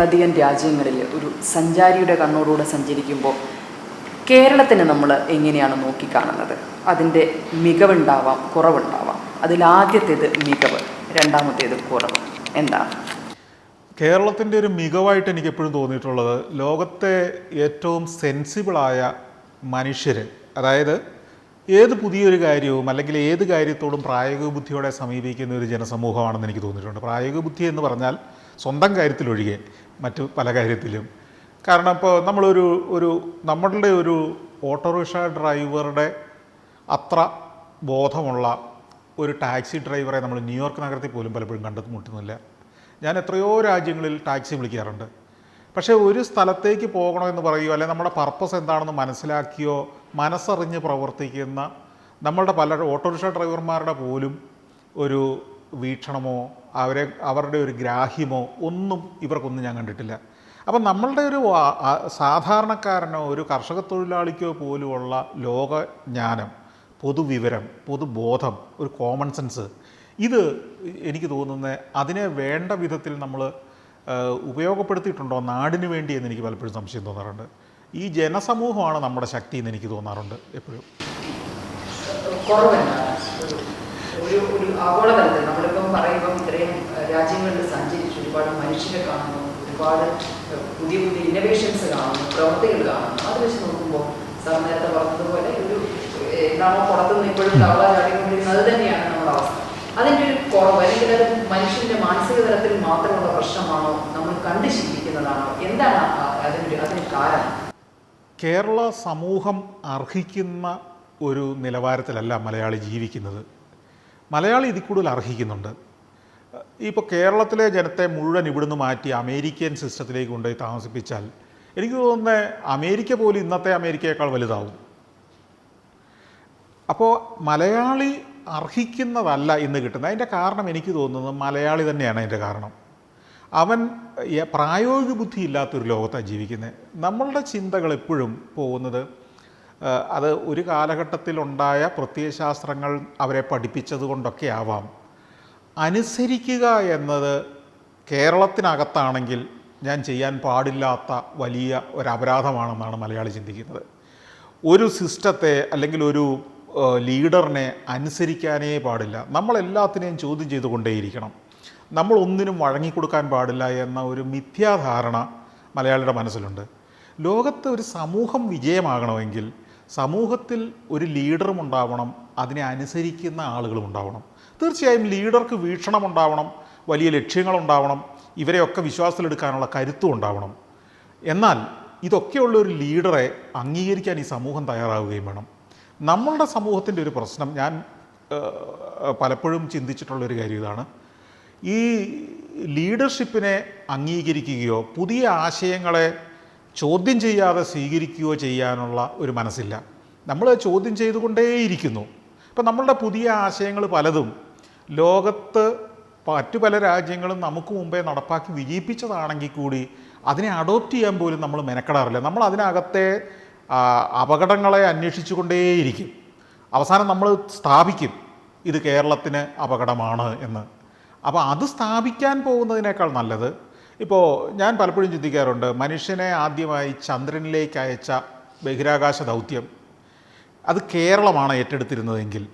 നൂറിലധികം രാജ്യങ്ങളിൽ ഒരു സഞ്ചാരിയുടെ കണ്ണോടുകൂടെ സഞ്ചരിക്കുമ്പോൾ കേരളത്തിനെ നമ്മൾ എങ്ങനെയാണ് നോക്കിക്കാണുന്നത്? അതിന്റെ മികവുണ്ടാവാം കുറവുണ്ടാവാം. അതിലാദ്യത്തേത് മികവ് രണ്ടാമത്തേത് കുറവ്. എന്താണ്? കേരളത്തിന്റെ ഒരു മികവായിട്ട് എനിക്ക് എപ്പോഴും തോന്നിയിട്ടുള്ളത് ലോകത്തെ ഏറ്റവും സെൻസിബിളായ മനുഷ്യർ അതായത് ഏത് പുതിയൊരു കാര്യവും അല്ലെങ്കിൽ ഏത് കാര്യത്തോടും പ്രായോഗിക ബുദ്ധിയോടെ സമീപിക്കുന്ന ഒരു ജനസമൂഹമാണെന്ന് എനിക്ക് തോന്നിയിട്ടുണ്ട്. പ്രായോഗിക ബുദ്ധി എന്ന് പറഞ്ഞാൽ സ്വന്തം കാര്യത്തിലൊഴികെ മറ്റു പല കാര്യത്തിലും. കാരണം ഇപ്പോൾ നമ്മളൊരു ഒരു നമ്മളുടെ ഒരു ഓട്ടോറിക്ഷ ഡ്രൈവറുടെ അത്ര ബോധമുള്ള ഒരു ടാക്സി ഡ്രൈവറെ നമ്മൾ ന്യൂയോർക്ക് നഗരത്തിൽ പോലും പലപ്പോഴും കണ്ടുമുട്ടുന്നില്ല ഞാൻ എത്രയോ രാജ്യങ്ങളിൽ ടാക്സി വിളിക്കാറുണ്ട്. പക്ഷേ ഒരു സ്ഥലത്തേക്ക് പോകണമെന്ന് പറയുകയോ അല്ലെങ്കിൽ നമ്മുടെ പർപ്പസ് എന്താണെന്ന് മനസ്സിലാക്കിയോ മനസ്സറിഞ്ഞ് പ്രവർത്തിക്കുന്ന നമ്മളുടെ പല ഓട്ടോറിക്ഷ ഡ്രൈവർമാരുടെ പോലും ഒരു വീക്ഷണമോ അവരെ അവരുടെ ഒരു ഗ്രാഹ്യമോ ഒന്നും ഇവർക്കൊന്നും ഞാൻ കണ്ടിട്ടില്ല. അപ്പം നമ്മളുടെ ഒരു സാധാരണക്കാരനോ ഒരു കർഷക തൊഴിലാളിക്കോ പോലുമുള്ള ലോകജ്ഞാനം പൊതുവിവരം പൊതുബോധം ഒരു കോമൺ സെൻസ് ഇത് എനിക്ക് തോന്നുന്നത് അതിനെ വേണ്ട വിധത്തിൽ നമ്മൾ ഉപയോഗപ്പെടുത്തിയിട്ടുണ്ടോ നാടിന് വേണ്ടി എന്ന് എനിക്ക് പലപ്പോഴും സംശയം തോന്നാറുണ്ട്. ഈ ജനസമൂഹമാണ് നമ്മുടെ ശക്തി എന്ന് എനിക്ക് തോന്നാറുണ്ട് എപ്പോഴും. ഒരു ഒരു ആഗോളതലത്തിൽ നമ്മളിപ്പം പറയുമ്പം ഇത്രയും രാജ്യങ്ങളിൽ സഞ്ചരിച്ച് ഒരുപാട് മനുഷ്യരെ കാണുന്നു ഒരുപാട് പുതിയ പുതിയ ഇന്നവേഷൻസ് കാണുന്നു പ്രവർത്തികൾ കാണുന്നു. അത് വെച്ച് നോക്കുമ്പോൾ സാർ നേരത്തെ പറഞ്ഞതുപോലെ ഒരു എന്താണോ പുറത്തുനിന്ന് ഇപ്പോഴും തവള ചാടിക്കൊണ്ടിരുന്നത് തന്നെയാണ് നമ്മുടെ അവസ്ഥ. അതിന്റെ ഒരു കുറവ് അല്ലെങ്കിൽ അത് മനുഷ്യന്റെ മാനസിക തലത്തിൽ മാത്രമുള്ള പ്രശ്നമാണോ നമ്മൾ കണ്ട് ശീലിക്കുന്നതാണോ? എന്താണ് അതിന്റെ അതിന് കാരണം? കേരള സമൂഹം അർഹിക്കുന്ന ഒരു നിലവാരത്തിലല്ല മലയാളി ജീവിക്കുന്നത്. മലയാളി ഇതിൽ കൂടുതൽ അർഹിക്കുന്നുണ്ട്. ഇപ്പോൾ കേരളത്തിലെ ജനത്തെ മുഴുവൻ ഇവിടുന്ന് മാറ്റി അമേരിക്കൻ സിസ്റ്റത്തിലേക്ക് കൊണ്ടുപോയി താമസിപ്പിച്ചാൽ എനിക്ക് തോന്നുന്നത് അമേരിക്ക പോലും ഇന്നത്തെ അമേരിക്കയേക്കാൾ വലുതാവും. അപ്പോൾ മലയാളി അർഹിക്കുന്നതല്ല ഇന്ന് കിട്ടുന്നത്. അതിന്റെ കാരണം എനിക്ക് തോന്നുന്നത് മലയാളി തന്നെയാണ് അതിന്റെ കാരണം. അവൻ പ്രായോഗിക ബുദ്ധി ഇല്ലാത്തൊരു ലോകത്താണ് ജീവിക്കുന്നത്. നമ്മളുടെ ചിന്തകൾ എപ്പോഴും പോകുന്നത് അത് ഒരു കാലഘട്ടത്തിലുണ്ടായ പ്രത്യയശാസ്ത്രങ്ങൾ അവരെ പഠിപ്പിച്ചത് കൊണ്ടൊക്കെ ആവാം. അനുസരിക്കുക എന്നത് കേരളത്തിനകത്താണെങ്കിൽ ഞാൻ ചെയ്യാൻ പാടില്ലാത്ത വലിയ ഒരു അപരാധമാണെന്നാണ് മലയാളി ചിന്തിക്കുന്നത്. ഒരു സിസ്റ്റത്തെ അല്ലെങ്കിൽ ഒരു ലീഡറിനെ അനുസരിക്കാനേ പാടില്ല. നമ്മളെല്ലാത്തിനെയും ചോദ്യം ചെയ്തുകൊണ്ടേയിരിക്കണം. നമ്മൾ ഒന്നിനും വഴങ്ങിക്കൊടുക്കാൻ പാടില്ല എന്ന ഒരു മിഥ്യാധാരണ മലയാളിയുടെ മനസ്സിലുണ്ട്. ലോകത്ത് ഒരു സമൂഹം വിജയമാകണമെങ്കിൽ സമൂഹത്തിൽ ഒരു ലീഡറും ഉണ്ടാവണം അതിനെ അനുസരിക്കുന്ന ആളുകളും ഉണ്ടാവണം. തീർച്ചയായും ലീഡർക്ക് വീക്ഷണം ഉണ്ടാവണം വലിയ ലക്ഷ്യങ്ങളുണ്ടാവണം ഇവരെയൊക്കെ വിശ്വാസത്തിലെടുക്കാനുള്ള കരുത്തും ഉണ്ടാവണം. എന്നാൽ ഇതൊക്കെയുള്ള ഒരു ലീഡറെ അംഗീകരിക്കാൻ ഈ സമൂഹം തയ്യാറാവുകയും വേണം. നമ്മളുടെ സമൂഹത്തിന്റെ ഒരു പ്രശ്നം ഞാൻ പലപ്പോഴും ചിന്തിച്ചിട്ടുള്ളൊരു കാര്യം ഇതാണ്. ഈ ലീഡർഷിപ്പിനെ അംഗീകരിക്കുകയോ പുതിയ ആശയങ്ങളെ ചോദ്യം ചെയ്യാതെ സ്വീകരിക്കുകയോ ചെയ്യാനുള്ള ഒരു മനസ്സില്ല. നമ്മൾ ചോദ്യം ചെയ്തുകൊണ്ടേയിരിക്കുന്നു. ഇപ്പം നമ്മളുടെ പുതിയ ആശയങ്ങൾ പലതും ലോകത്ത് മറ്റു പല രാജ്യങ്ങളും നമുക്ക് മുമ്പേ നടപ്പാക്കി വിജയിപ്പിച്ചതാണെങ്കിൽ കൂടി അതിനെ അഡോപ്റ്റ് ചെയ്യാൻ പോലും നമ്മൾ മെനക്കെടാറില്ല. നമ്മൾ അതിനകത്തെ അപകടങ്ങളെ അന്വേഷിച്ചു കൊണ്ടേയിരിക്കും അവസാനം നമ്മൾ സ്ഥാപിക്കും ഇത് കേരളത്തിന് അപകടമാണ് എന്ന്. അപ്പോൾ അത് സ്ഥാപിക്കാൻ പോകുന്നതിനേക്കാൾ നല്ലത് ഇപ്പോൾ ഞാൻ പലപ്പോഴും ചിന്തിക്കാറുണ്ട് മനുഷ്യനെ ആദ്യമായി ചന്ദ്രനിലേക്ക് അയച്ച ബഹിരാകാശ ദൗത്യം അത് കേരളമാണ് ഏറ്റെടുത്തിരുന്നതെങ്കിൽ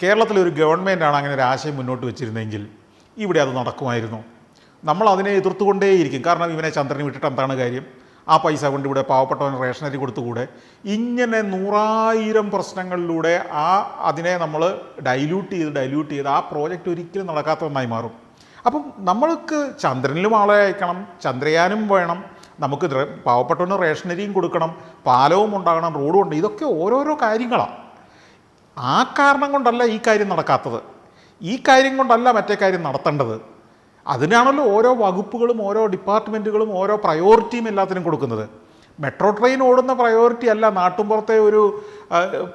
കേരളത്തിലെ ഒരു ഗവൺമെന്റാണ് അങ്ങനെ ഒരു ആശയം മുന്നോട്ട് വെച്ചിരുന്നെങ്കിൽ ഇവിടെ അത് നടക്കുമായിരുന്നു. നമ്മൾ അതിനെ എതിർത്തുകൊണ്ടേയിരിക്കും. കാരണം ഇവനെ ചന്ദ്രന് വിട്ടിട്ട് എന്താണ് കാര്യം? ആ പൈസ കൊണ്ട് ഇവിടെ പാവപ്പെട്ടവന് റേഷനറി കൊടുത്തുകൂടെ? ഇങ്ങനെ നൂറായിരം പ്രശ്നങ്ങളിലൂടെ ആ അതിനെ നമ്മൾ ഡൈല്യൂട്ട് ചെയ്ത് ഡൈല്യൂട്ട് ചെയ്ത് ആ പ്രോജക്റ്റ് ഒരിക്കലും നടക്കാത്ത ഒന്നായി മാറും. അപ്പം നമ്മൾക്ക് ചന്ദ്രനിലും ആളെ അയക്കണം ചന്ദ്രയാനും വേണം. നമുക്ക് പാവപ്പെട്ടവന് റേഷനരിയും കൊടുക്കണം പാലവും ഉണ്ടാകണം റോഡും ഉണ്ട്. ഇതൊക്കെ ഓരോരോ കാര്യങ്ങളാണ് ആ കാരണം കൊണ്ടല്ല ഈ കാര്യം നടക്കാത്തത്. ഈ കാര്യം കൊണ്ടല്ല മറ്റേ കാര്യം നടത്തേണ്ടത്. അതിനാണല്ലോ ഓരോ വകുപ്പുകളും ഓരോ ഡിപ്പാർട്ട്മെന്റുകളും ഓരോ പ്രയോറിറ്റിയും എല്ലാത്തിനും കൊടുക്കുന്നത്. മെട്രോ ട്രെയിൻ ഓടുന്ന പ്രയോറിറ്റി അല്ല. നാട്ടുമ്പുറത്തെ ഒരു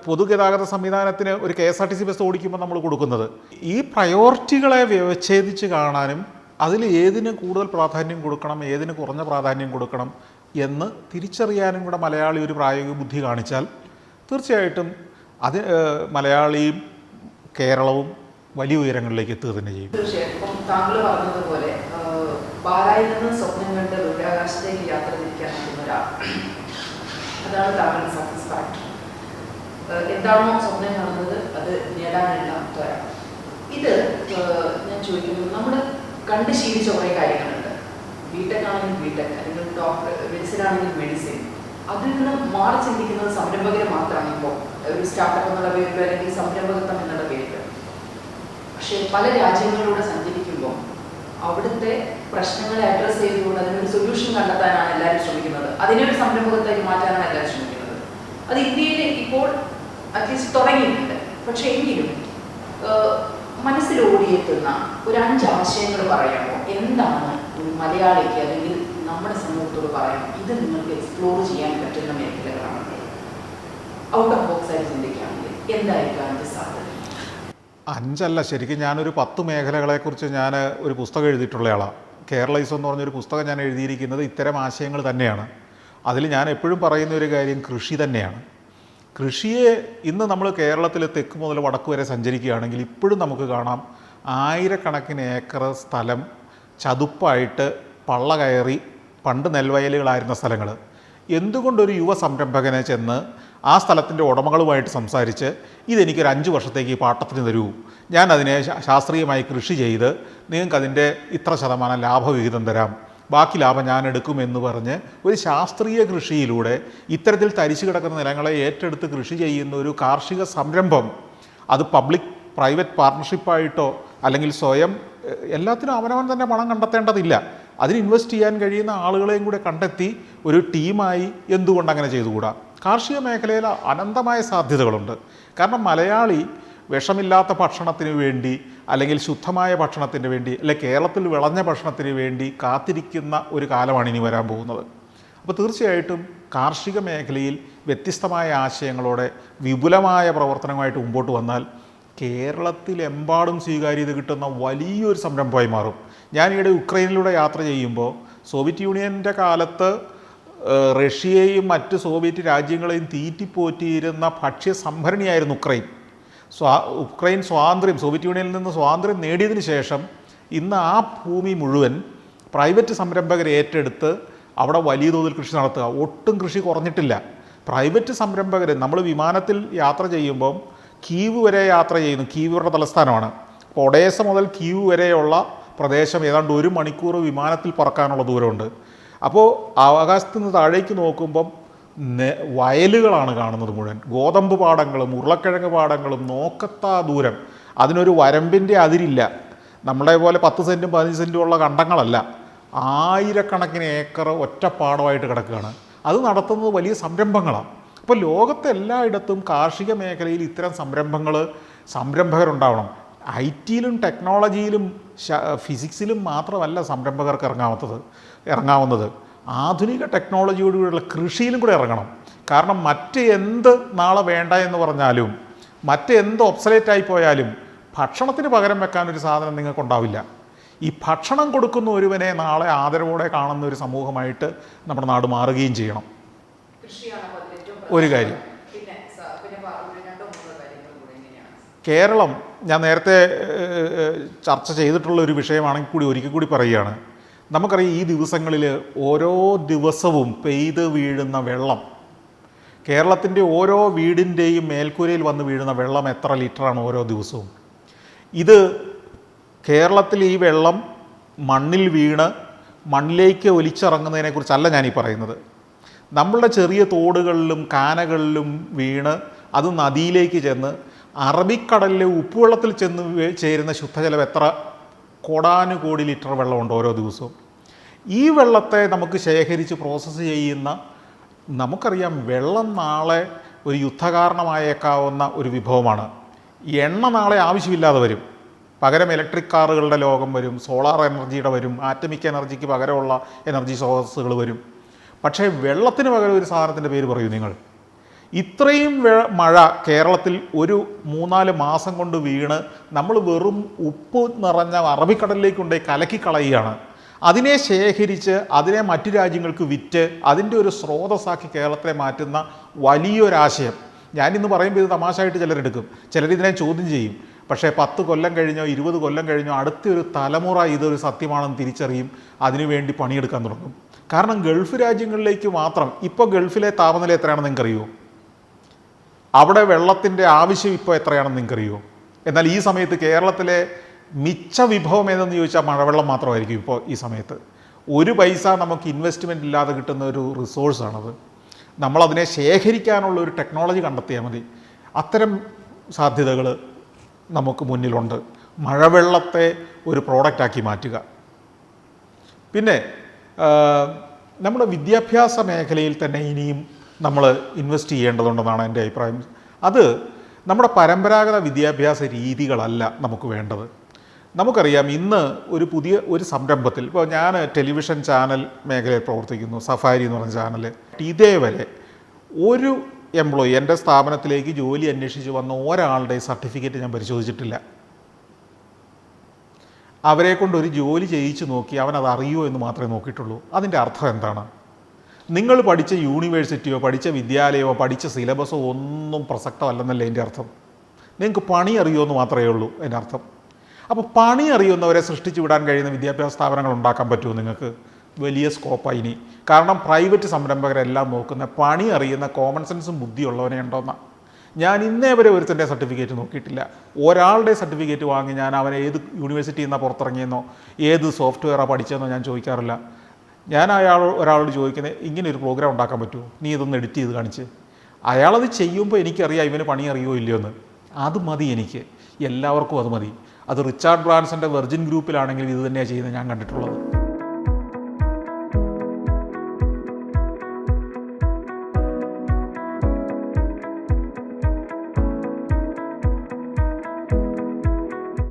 പൊതുഗതാഗത സംവിധാനത്തിന് ഒരു K S R T C bus ഓടിക്കുമ്പോൾ നമ്മൾ കൊടുക്കുന്നത്. ഈ പ്രയോറിറ്റികളെ വ്യവച്ഛേദിച്ച് കാണാനും അതിൽ ഏതിന് കൂടുതൽ പ്രാധാന്യം കൊടുക്കണം ഏതിന് കുറഞ്ഞ പ്രാധാന്യം കൊടുക്കണം എന്ന് തിരിച്ചറിയാനും കൂടെ മലയാളി ഒരു പ്രായോഗിക ബുദ്ധി കാണിച്ചാൽ തീർച്ചയായിട്ടും അത് മലയാളിയും കേരളവും വലിയ ഉയരങ്ങളിലേക്ക് എത്തുക തന്നെ ചെയ്യും. തീർച്ചയായും താങ്കൾ പറഞ്ഞതുപോലെ ബാലായിൽ നിന്ന് സ്വപ്നം കണ്ട് ബഹിരാകാശത്തേക്ക് യാത്ര ഒരാൾ അതാണ് താങ്കളുടെ സാറ്റിസ്ഫാക്ടറി എന്താണോ സ്വപ്നം കാണുന്നത് അത് നേടാനുള്ള ത്വര. ഇത് ഞാൻ ചോദിക്കുന്നു നമ്മൾ കണ്ട് ശീലിച്ച കുറേ കാര്യങ്ങളുണ്ട്. ബിടെക് ആണെങ്കിൽ ബിടെക് അല്ലെങ്കിൽ ഡോക്ടർ മെഡിസിൻ ആണെങ്കിൽ മെഡിസിൻ അതിൽ നിന്ന് മാറി ചിന്തിക്കുന്നത് സംരംഭകരെ മാത്രമാണ് ഇപ്പോൾ ഒരു സ്റ്റാർട്ടപ്പ് എന്നുള്ള പേരിലോ അല്ലെങ്കിൽ സംരംഭകത്വം എന്നുള്ള പേരിൽ പക്ഷേ പല രാജ്യങ്ങളിലൂടെ സഞ്ചരിക്കുമ്പോൾ അവിടുത്തെ പ്രശ്നങ്ങളെ അഡ്രസ്സ് ചെയ്തുകൊണ്ട് അതിനൊരു സൊല്യൂഷൻ കണ്ടെത്താനാണ് എല്ലാവരും ശ്രമിക്കുന്നത്. അതിനെ ഒരു സംരംഭകത്തേക്ക് മാറ്റാനാണ് എല്ലാവരും ശ്രമിക്കുന്നത്. അത് ഇന്ത്യയിൽ ഇപ്പോൾ അറ്റ്ലീസ്റ്റ് തുടങ്ങിയിട്ടുണ്ട്. പക്ഷേ എങ്കിലും മനസ്സിൽ ഓടിയെത്തുന്ന ഒരു അഞ്ച് ആശയങ്ങൾ പറയാമോ എന്താണ് ഒരു മലയാളിക്ക് അല്ലെങ്കിൽ നമ്മുടെ സമൂഹത്തോട് പറയാം ഇത് നിങ്ങൾക്ക് എക്സ്പ്ലോർ ചെയ്യാൻ പറ്റുന്ന മേഖലകളാണെങ്കിൽ ഔട്ട് ഓഫ് ബോക്സ് ആയി ചിന്തിക്കുകയാണെങ്കിൽ എന്തായിരിക്കും അതിന്റെ സാധ്യത? അഞ്ചല്ല ശരിക്കും ഞാനൊരു പത്ത് മേഖലകളെക്കുറിച്ച് ഞാൻ ഒരു പുസ്തകം എഴുതിയിട്ടുള്ള ആളാണ് കേരളൈസ് എന്ന് പറഞ്ഞൊരു പുസ്തകം ഞാൻ എഴുതിയിരിക്കുന്നത് ഇത്തരം ആശയങ്ങൾ തന്നെയാണ്. അതിൽ ഞാൻ എപ്പോഴും പറയുന്ന ഒരു കാര്യം കൃഷി തന്നെയാണ്. കൃഷിയെ ഇന്ന് നമ്മൾ കേരളത്തിൽ തെക്ക് മുതൽ വടക്ക് വരെ സഞ്ചരിക്കുകയാണെങ്കിൽ ഇപ്പോഴും നമുക്ക് കാണാം ആയിരക്കണക്കിന് ഏക്കർ സ്ഥലം ചതുപ്പായിട്ട് പള്ള കയറി പണ്ട് നെൽവയലുകളായിരുന്ന സ്ഥലങ്ങൾ. എന്തുകൊണ്ടൊരു യുവ സംരംഭകനെ ചെന്ന് ആ സ്ഥലത്തിന്റെ ഉടമകളുമായിട്ട് സംസാരിച്ച് ഇതെനിക്കൊരു അഞ്ച് വർഷത്തേക്ക് ഈ പാട്ടത്തിന് തരൂ. ഞാൻ അതിനെ ശാസ്ത്രീയമായി കൃഷി ചെയ്ത് നിങ്ങൾക്കതിന്റെ ഇത്ര ശതമാനം ലാഭവിഹിതം തരാം. ബാക്കി ലാഭം ഞാൻ എടുക്കുമെന്ന് പറഞ്ഞ് ഒരു ശാസ്ത്രീയ കൃഷിയിലൂടെ ഇത്തരത്തിൽ തരിച്ചു കിടക്കുന്ന നിലങ്ങളെ ഏറ്റെടുത്ത് കൃഷി ചെയ്യുന്ന ഒരു കാർഷിക സംരംഭം അത് പബ്ലിക് പ്രൈവറ്റ് പാർട്ണർഷിപ്പായിട്ടോ അല്ലെങ്കിൽ സ്വയം എല്ലാത്തിനും അവനവൻ തന്നെ പണം കണ്ടെത്തേണ്ടതില്ല. അതിന് ഇൻവെസ്റ്റ് ചെയ്യാൻ കഴിയുന്ന ആളുകളെയും കൂടെ കണ്ടെത്തി ഒരു ടീമായി എന്തുകൊണ്ട് അങ്ങനെ ചെയ്തുകൂടാ? കാർഷിക മേഖലയിൽ അനന്തമായ സാധ്യതകളുണ്ട്. കാരണം മലയാളി വിഷമില്ലാത്ത ഭക്ഷണത്തിന് വേണ്ടി അല്ലെങ്കിൽ ശുദ്ധമായ ഭക്ഷണത്തിന് വേണ്ടി അല്ലെ കേരളത്തിൽ വിളഞ്ഞ ഭക്ഷണത്തിന് വേണ്ടി കാത്തിരിക്കുന്ന ഒരു കാലമാണ് ഇനി വരാൻ പോകുന്നത്. അപ്പോൾ തീർച്ചയായിട്ടും കാർഷിക മേഖലയിൽ വ്യത്യസ്തമായ ആശയങ്ങളോടെ വിപുലമായ പ്രവർത്തനമായിട്ട് മുമ്പോട്ട് വന്നാൽ കേരളത്തിലെമ്പാടും സ്വീകാര്യത കിട്ടുന്ന വലിയൊരു സംരംഭമായി മാറും. ഞാനിവിടെ ഉക്രൈനിലൂടെ യാത്ര ചെയ്യുമ്പോൾ സോവിയറ്റ് യൂണിയന്റെ കാലത്ത് റഷ്യയെയും മറ്റ് സോവിയറ്റ് രാജ്യങ്ങളെയും തീറ്റിപ്പോറ്റിയിരുന്ന ഭക്ഷ്യ സംഭരണിയായിരുന്നു ഉക്രൈൻ. സ്വാ ഉക്രൈൻ സ്വാതന്ത്ര്യം സോവിയറ്റ് യൂണിയനിൽ നിന്ന് സ്വാതന്ത്ര്യം നേടിയതിന് ശേഷം ഇന്ന് ആ ഭൂമി മുഴുവൻ പ്രൈവറ്റ് സംരംഭകർ ഏറ്റെടുത്ത് അവിടെ വലിയ തോതിൽ കൃഷി നടത്തുക. ഒട്ടും കൃഷി കുറഞ്ഞിട്ടില്ല. പ്രൈവറ്റ് സംരംഭകർ നമ്മൾ വിമാനത്തിൽ യാത്ര ചെയ്യുമ്പം കീവ് വരെ യാത്ര ചെയ്യുന്നു. കീവ് ഇവരുടെ തലസ്ഥാനമാണ്. ഒഡേസ മുതൽ കീവ് വരെയുള്ള പ്രദേശം ഏതാണ്ട് ഒരു മണിക്കൂർ വിമാനത്തിൽ പറക്കാനുള്ള ദൂരമുണ്ട്. അപ്പോൾ ആകാശത്ത് നിന്ന് താഴേക്ക് നോക്കുമ്പം വയലുകളാണ് കാണുന്നത് മുഴുവൻ. ഗോതമ്പ് പാടങ്ങളും ഉരുളക്കിഴങ്ങ് പാടങ്ങളും നോക്കത്താ ദൂരം. അതിനൊരു വരമ്പിന്റെ അതിരില്ല. നമ്മളെ പോലെ പത്ത് സെന്റും പതിനഞ്ച് സെന്റും ഉള്ള കണ്ടങ്ങളല്ല. ആയിരക്കണക്കിന് ഏക്കർ ഒറ്റപ്പാടമായിട്ട് കിടക്കുകയാണ്. അത് നടത്തുന്നത് വലിയ സംരംഭങ്ങളാണ് അപ്പോൾ ലോകത്തെല്ലായിടത്തും കാർഷിക മേഖലയിൽ ഇത്തരം സംരംഭങ്ങൾ സംരംഭകരുണ്ടാവണം. ഐ ടിയിലും ടെക്നോളജിയിലും ഫിസിക്സിലും മാത്രമല്ല സംരംഭകർക്ക് ഇറങ്ങാവുന്നത് ഇറങ്ങാവുന്നത്. ആധുനിക ടെക്നോളജിയോടുകൂടിയുള്ള കൃഷിയിലും കൂടെ ഇറങ്ങണം. കാരണം മറ്റ് എന്ത് നാളെ വേണ്ട എന്ന് പറഞ്ഞാലും മറ്റ് എന്ത് ഒബ്സലേറ്റ് ആയി പോയാലും ഭക്ഷണത്തിന് പകരം വെക്കാൻ ഒരു സാധനം നിങ്ങൾക്കുണ്ടാവില്ല. ഈ ഭക്ഷണം കൊടുക്കുന്ന ഒരുവനെ നാളെ ആദരവോടെ കാണുന്ന ഒരു സമൂഹമായിട്ട് നമ്മുടെ നാട് മാറുകയും ചെയ്യണം. ഒരു കാര്യം. പിന്നെ സ- പിന്നെ പ- ഒരു രണ്ടോ മൂന്നോ കാര്യങ്ങൾ കൂടെ എങ്ങനെയാണ് കേരളം ഞാൻ നേരത്തെ ചർച്ച ചെയ്തിട്ടുള്ള ഒരു വിഷയമാണെങ്കിൽ കൂടി ഒരിക്കൽ കൂടി പറയുകയാണ്. നമുക്കറിയാം ഈ ദിവസങ്ങളിൽ ഓരോ ദിവസവും പെയ്ത് വീഴുന്ന വെള്ളം കേരളത്തിന്റെ ഓരോ വീടിന്റെയും മേൽക്കൂരയിൽ വന്ന് വീഴുന്ന വെള്ളം എത്ര ലിറ്ററാണ് ഓരോ ദിവസവും? ഇത് കേരളത്തിൽ ഈ വെള്ളം മണ്ണിൽ വീണ് മണ്ണിലേക്ക് ഒലിച്ചിറങ്ങുന്നതിനെക്കുറിച്ചല്ല ഞാനീ പറയുന്നത്. നമ്മളുടെ ചെറിയ തോടുകളിലും കാനകളിലും വീണ് അത് നദിയിലേക്ക് ചെന്ന് അറബിക്കടലിലെ ഉപ്പുവെള്ളത്തിൽ ചെന്ന് ചേരുന്ന ശുദ്ധജലം എത്ര കോടാനുകോടി ലിറ്റർ വെള്ളമുണ്ട് ഓരോ ദിവസവും? ഈ വെള്ളത്തെ നമുക്ക് ശേഖരിച്ച് പ്രോസസ്സ് ചെയ്യുന്ന നമുക്കറിയാം വെള്ളം നാളെ ഒരു യുദ്ധകാരണമായേക്കാവുന്ന ഒരു വിഭവമാണ്. എണ്ണ നാളെ ആവശ്യമില്ലാതെ വരും. പകരം ഇലക്ട്രിക് കാറുകളുടെ ലോകം വരും സോളാർ എനർജിയുടെ വരും ആറ്റമിക് എനർജിക്ക് പകരമുള്ള എനർജി സ്രോതസ്സുകൾ വരും. പക്ഷേ വെള്ളത്തിന് പകരം ഒരു സാധനത്തിന്റെ പേര് പറയൂ നിങ്ങൾ. ഇത്രയും മഴ കേരളത്തിൽ ഒരു മൂന്നാൽ മാസം കൊണ്ട് വീണ് നമ്മൾ വെറും ഉപ്പ് നിറഞ്ഞ അറബിക്കടലിലേക്ക് കലക്കി കളയുകയാണ് അതിനെ ശേഖരിച്ച് അതിനെ മറ്റു രാജ്യങ്ങൾക്ക് വിറ്റ് അതിന്റെ ഒരു സ്രോതസ്സാക്കി കേരളത്തെ മാറ്റുന്ന വലിയൊരാശയം. ഞാനിന്ന് പറയുമ്പോൾ ഇത് തമാശയായിട്ട് ചിലരെടുക്കും ചിലരിതിനെ ചോദ്യം ചെയ്യും. പക്ഷേ പത്ത് കൊല്ലം കഴിഞ്ഞോ ഇരുപത് കൊല്ലം കഴിഞ്ഞോ അടുത്തൊരു തലമുറ ഇതൊരു സത്യമാണെന്ന് തിരിച്ചറിയും. അതിനുവേണ്ടി പണിയെടുക്കാൻ തുടങ്ങും. കാരണം ഗൾഫ് രാജ്യങ്ങളിലേക്ക് മാത്രം ഇപ്പോൾ ഗൾഫിലെ താപനില എത്രയാണെന്ന് നിങ്ങൾക്കറിയുമോ? അവിടെ വെള്ളത്തിന്റെ ആവശ്യം ഇപ്പോൾ എത്രയാണെന്ന് നിങ്ങൾക്കറിയോ എന്നാൽ ഈ സമയത്ത് കേരളത്തിലെ മിച്ച വിഭവം ഏതെന്ന് ചോദിച്ചാൽ മഴവെള്ളം മാത്രമായിരിക്കും ഇപ്പോൾ ഈ സമയത്ത്. ഒരു പൈസ നമുക്ക് ഇൻവെസ്റ്റ്മെന്റ് ഇല്ലാതെ കിട്ടുന്ന ഒരു റിസോഴ്സാണത് നമ്മളതിനെ ശേഖരിക്കാനുള്ള ഒരു ടെക്നോളജി കണ്ടെത്തിയാൽ മതി. അത്തരം സാധ്യതകൾ നമുക്ക് മുന്നിലുണ്ട്. മഴവെള്ളത്തെ ഒരു പ്രോഡക്റ്റാക്കി മാറ്റുക. പിന്നെ നമ്മുടെ വിദ്യാഭ്യാസ മേഖലയിൽ തന്നെ ഇനിയും നമ്മൾ ഇൻവെസ്റ്റ് ചെയ്യേണ്ടതുണ്ടെന്നാണ് എന്റെ അഭിപ്രായം. അത് നമ്മുടെ പരമ്പരാഗത വിദ്യാഭ്യാസ രീതികളല്ല നമുക്ക് വേണ്ടത്. നമുക്കറിയാം ഇന്ന് ഒരു പുതിയ ഒരു സംരംഭത്തിൽ ഇപ്പോൾ ഞാൻ ടെലിവിഷൻ ചാനൽ മേഖലയിൽ പ്രവർത്തിക്കുന്നു സഫാരി എന്ന് പറഞ്ഞ ചാനൽ. ഇതേവരെ ഒരു എംപ്ലോയി എന്റെ സ്ഥാപനത്തിലേക്ക് ജോലി അന്വേഷിച്ച് വന്ന ഒരാളുടെ സർട്ടിഫിക്കറ്റ് ഞാൻ പരിശോധിച്ചിട്ടില്ല. അവരെ കൊണ്ട് ഒരു ജോലി ചെയ്യിച്ചു നോക്കി അവൻ അത് അറിയുമോ എന്ന് മാത്രമേ നോക്കിയിട്ടുള്ളൂ. അതിന്റെ അർത്ഥം എന്താണ്? നിങ്ങൾ പഠിച്ച യൂണിവേഴ്സിറ്റിയോ പഠിച്ച വിദ്യാലയമോ പഠിച്ച സിലബസോ ഒന്നും പ്രസക്തമല്ലെന്നല്ലേ എന്റെ അർത്ഥം? നിങ്ങൾക്ക് പണി അറിയുമോ എന്ന് മാത്രമേ ഉള്ളൂ എന്റെ അർത്ഥം. അപ്പോൾ പണി അറിയുന്നവരെ സൃഷ്ടിച്ചു വിടാൻ കഴിയുന്ന വിദ്യാഭ്യാസ സ്ഥാപനങ്ങൾ ഉണ്ടാക്കാൻ പറ്റുമോ നിങ്ങൾക്ക്? വലിയ സ്കോപ്പായി ഇനി. കാരണം പ്രൈവറ്റ് സംരംഭകരെല്ലാം നോക്കുന്ന പണി അറിയുന്ന കോമൺ സെൻസും ബുദ്ധിയുള്ളവനെ ഉണ്ടോന്നാണ് ഞാൻ ഇന്നേ വരെ ഒരുത്തന്റെ സർട്ടിഫിക്കറ്റ് നോക്കിയിട്ടില്ല. ഒരാളുടെ സർട്ടിഫിക്കറ്റ് വാങ്ങി ഞാൻ അവനെ ഏത് യൂണിവേഴ്സിറ്റിയിൽ നിന്നാണ് പുറത്തിറങ്ങിയെന്നോ ഏത് സോഫ്റ്റ്വെയറാണ് പഠിച്ചതെന്നോ ഞാൻ ചോദിക്കാറില്ല. ഞാൻ അയാൾ ഒരാളോട് ചോദിക്കുന്നത് ഇങ്ങനെ ഒരു പ്രോഗ്രാം ഉണ്ടാക്കാൻ പറ്റുമോ? നീ ഇതൊന്ന് എഡിറ്റ് ചെയ്ത് കാണിച്ച്. അയാളത് ചെയ്യുമ്പോൾ എനിക്കറിയാം ഇവന് പണി അറിയോ ഇല്ലയോ എന്ന്. അത് മതി എനിക്ക്. എല്ലാവർക്കും അത് മതി. അത് റിച്ചാർഡ് ബ്രാൻസന്റെ വെർജിൻ ഗ്രൂപ്പിലാണെങ്കിലും ഇത് തന്നെയാണ് ചെയ്യുന്നത് ഞാൻ കണ്ടിട്ടുള്ളത്.